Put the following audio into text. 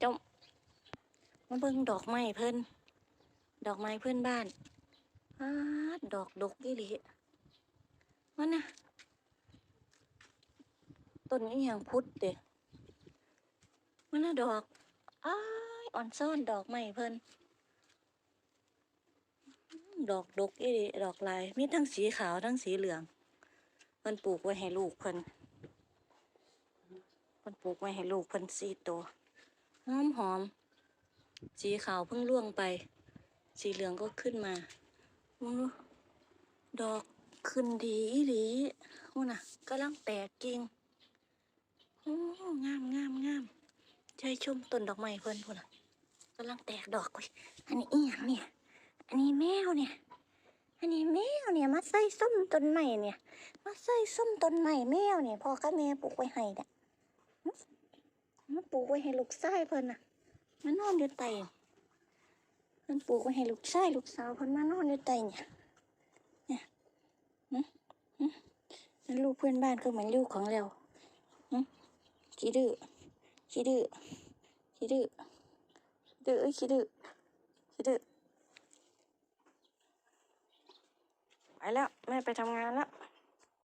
เจ้ามาเบิ่งดอกไม้เพิ่นดอกไม้เพื่อนบ้านอาดอกดกอีหลีมันนะต้นนี้ยังพุทธเด้มันน่ะดอกอ้ายอ่อนซ่อนดอกไม้เพิ่นดอกดกอีหลีดอกลายมีทั้งสีขาวทั้งสีเหลืองเพิ่นปลูกไว้ให้ลูกเพิ่นเพิ่นปลูกไว้ให้ลูกเพิ่นสี่ตัว หอมหอม สีขาวเพิ่งร่วงไป สีเหลืองก็ขึ้นมาอู้ดอกขึ้นดีอีหลีหูน่ะกำลังแตกกิ่งโอ้งามงามงามใจชมต้นดอกไม้เพิ่นพูนน่ะกำลังแตกดอกเว้ยอันนี้อีหยังเนี่ย อันนี้แมวเนี่ย อันนี้แมวเนี่ยมาใส่ส้มต้นไม้เนี่ย มาใส่ส้มต้นไม้แมวเนี่ยพ่อกับแม่ปลูกไว้ให้เนี่ย ปลูกไว้ให้ลูกชายเพิ่นน่ะมันนอนอยู่ใต้เพิ่นปลูกไว้ให้ลูกชายลูกสาวเพิ่นมานอนอยู่ใต้เนี่ยเนี่ยนั่นลูกเพื่อนบ้านก็เหมือนลูกของเราขี้ดื้อขี้ดื้อขี้ดื้อขี้ดื้อเอ้ยขี้ดื้อขี้ดื้อไปแล้วแม่ไปทำงานแล้ว